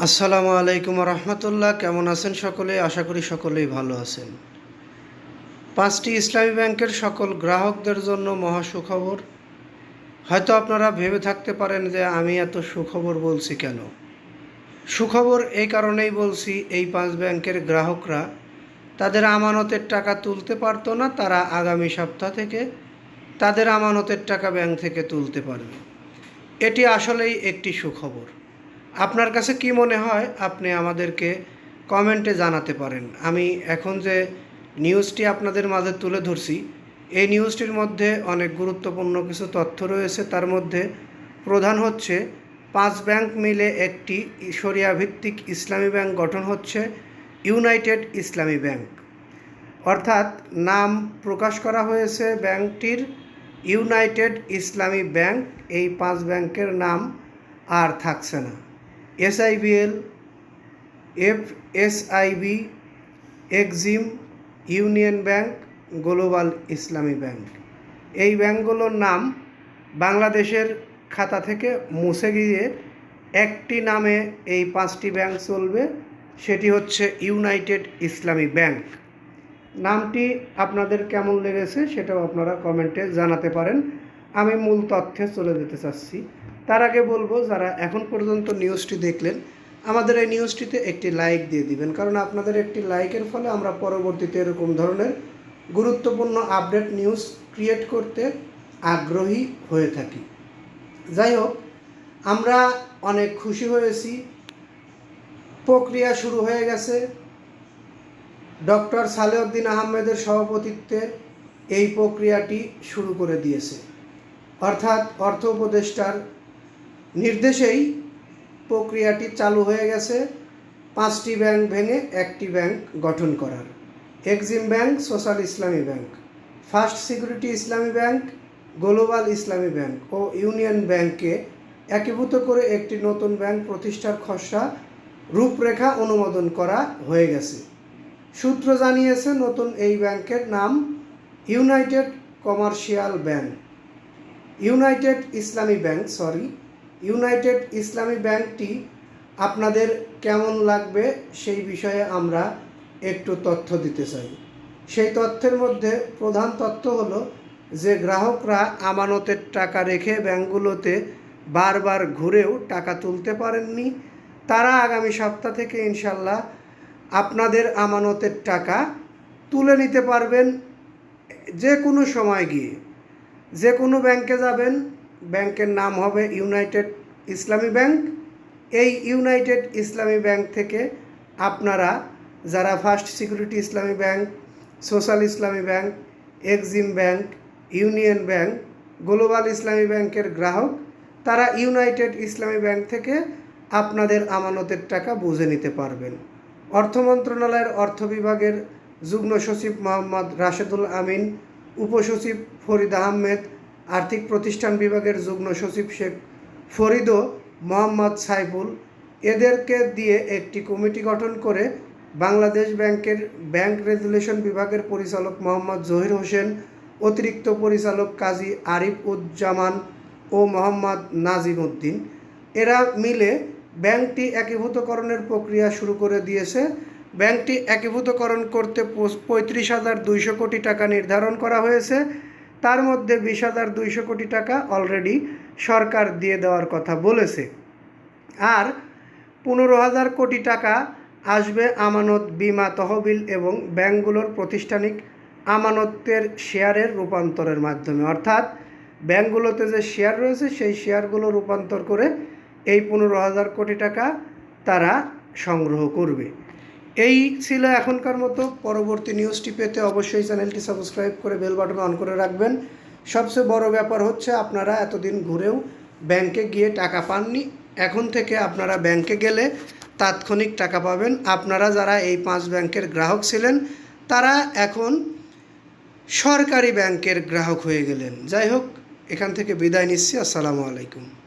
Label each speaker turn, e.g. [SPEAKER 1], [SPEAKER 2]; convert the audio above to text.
[SPEAKER 1] আসসালামু আলাইকুম রহমতুল্লাহ কেমন আছেন সকলে? আশা করি সকলেই ভালো আছেন। পাঁচটি ইসলামী ব্যাংকের সকল গ্রাহকদের জন্য মহা সুখবর। হয়তো আপনারা ভেবে থাকতে পারেন যে আমি এত সুখবর বলছি কেন? সুখবর এই কারণেই বলছি, এই পাঁচ ব্যাংকের গ্রাহকরা তাদের আমানতের টাকা তুলতে পারতো না, তারা আগামী সপ্তাহ থেকে তাদের আমানতের টাকা ব্যাংক থেকে তুলতে পারবে। এটি আসলেই একটি সুখবর। আপনার কাছে কি মনে হয়? আপনি আমাদেরকে কমেন্টে জানাতে পারেন। আমি এখন যে নিউজটি আপনাদের মাঝে তুলে ধরছি, এই নিউজটির মধ্যে অনেক গুরুত্বপূর্ণ কিছু তথ্য রয়েছে। তার মধ্যে প্রধান হচ্ছে, পাঁচ ব্যাংক মিলে একটি সরিয়া ভিত্তিক ইসলামী ব্যাংক গঠন হচ্ছে ইউনাইটেড ইসলামী ব্যাংক অর্থাৎ নাম প্রকাশ করা হয়েছে ব্যাংকটির ইউনাইটেড ইসলামী ব্যাংক এই পাঁচ ব্যাংকের নাম আর থাকছে না। SIBL, F, SIB, Exim, union bank, global Islami bank. এই ব্যাংকগুলোর নাম বাংলাদেশের খাতা থেকে মুছে গিয়ে একটি নামে এই পাঁচটি ব্যাংক চলবে, সেটি হচ্ছে ইউনাইটেড ইসলামী ব্যাংক। নামটি আপনাদের কেমন লেগেছে সেটাও আপনারা কমেন্টে জানাতে পারেন। আমি মূল তথ্যে চলে যেতে চাচ্ছি। তার আগে বলব, যারা এখন পর্যন্ত নিউজটি দেখলেন, আমাদের এই নিউজটিতে একটি লাইক দিয়ে দিবেন। কারণ আপনাদের একটি লাইকের ফলে আমরা পরবর্তীতে এরকম ধরনের গুরুত্বপূর্ণ আপডেট নিউজ ক্রিয়েট করতে আগ্রহী হয়ে থাকি। যাই হোক, আমরা অনেক খুশি হয়েছি। প্রক্রিয়া শুরু হয়ে গেছে। ডক্টর সালেউদ্দিন আহমেদের সভাপতিত্বে এই প্রক্রিয়াটি শুরু করে দিয়েছে। অর্থাৎ অর্থ উপদেষ্টার নির্দেশেই প্রক্রিয়াটি চালু হয়ে গেছে। পাঁচটি ব্যাংক ভেঙে একটি ব্যাংক গঠন করার। Exim bank, social Islami bank, first security Islami bank, global Islami bank ও ইউনিয়ন ব্যাংককে একীভূত করে একটি নতুন ব্যাংক প্রতিষ্ঠার খসড়া রূপরেখা অনুমোদন করা হয়ে গেছে। সূত্র জানিয়েছে, নতুন এই ব্যাংকের নাম united commercial bank. United Islami bank, sorry united Islami ব্যাংকটি আপনাদের কেমন লাগবে সেই বিষয়ে আমরা একটু তথ্য দিতে চাই। সেই তথ্যের মধ্যে প্রধান তথ্য হলো যে গ্রাহকরা আমানতের টাকা রেখে ব্যাংকগুলোতে বারবার ঘুরেও টাকা তুলতে পারেননি। তারা আগামী সপ্তাহ থেকে ইনশাল্লাহ আপনাদের আমানতের টাকা তুলে নিতে পারবেন। যে কোনো সময় গিয়ে, যে কোনো ব্যাংকে যাবেন ব্যাংকের নাম হবে ইউনাইটেড ইসলামী ব্যাংক। এই ইউনাইটেড ইসলামী ব্যাংক থেকে আপনারা যারা first security Islami bank, social Islami bank, Exim bank, union bank, global Islami ব্যাংকের গ্রাহক, তারা ইউনাইটেড ইসলামী ব্যাংক থেকে আপনাদের আমানতের টাকা বুঝে নিতে পারবেন। অর্থ মন্ত্রণালয়ের অর্থ বিভাগের যুগ্ম সচিব মোহাম্মদ রাশেদুল আমিন উপসচিব ফরিদ আহমেদ আর্থিক প্রতিষ্ঠান বিভাগের যুগ্ম সচিব শেখ ফরিদো মোহাম্মদ সাইফুল। এদেরকে দিয়ে একটি কমিটি গঠন করে বাংলাদেশ ব্যাংকের ব্যাংক রেগুলেশন বিভাগের পরিচালক মোহাম্মদ জহির হোসেন, অতিরিক্ত পরিচালক কাজী আরিফ উজ্জামান ও মোহাম্মদ নাজিম উদ্দিন। এরা মিলে ব্যাংকটি একীভূতকরণের প্রক্রিয়া শুরু করে দিয়েছে। ব্যাংকটি একীভূতকরণ করতে পঁয়ত্রিশ হাজার দুইশো কোটি টাকা নির্ধারণ করা হয়েছে। তার মধ্যে বিশ হাজার দুইশো কোটি টাকা অলরেডি সরকার দিয়ে দেওয়ার কথা বলেছে। আর পনেরো হাজার কোটি টাকা আসবে আমানত বিমা তহবিল এবং ব্যাংকগুলোর প্রতিষ্ঠানিক আমানতের শেয়ারের রূপান্তরের মাধ্যমে। অর্থাৎ ব্যাংকগুলোতে যে শেয়ার রয়েছে, সেই শেয়ারগুলো রূপান্তর করে এই পনেরো হাজার কোটি টাকা তারা সংগ্রহ করবে। এই ছিল এখনকার মতো। পরবর্তী নিউজটি পেতে অবশ্যই চ্যানেলটি সাবস্ক্রাইব করে বেল বাটন অন করে রাখবেন। সবচেয়ে বড় ব্যাপার হচ্ছে আপনারা এতদিন ঘুরেও ব্যাংকে গিয়ে টাকা পাননি। এখন থেকে আপনারা ব্যাংকে গেলে তাৎক্ষণিক টাকা পাবেন। আপনারা যারা এই পাঁচ ব্যাংকের গ্রাহক ছিলেন, তারা এখন সরকারি ব্যাংকের গ্রাহক হয়ে গেলেন। যাই হোক, এখান থেকে বিদায় নিচ্ছি। আসসালামু আলাইকুম।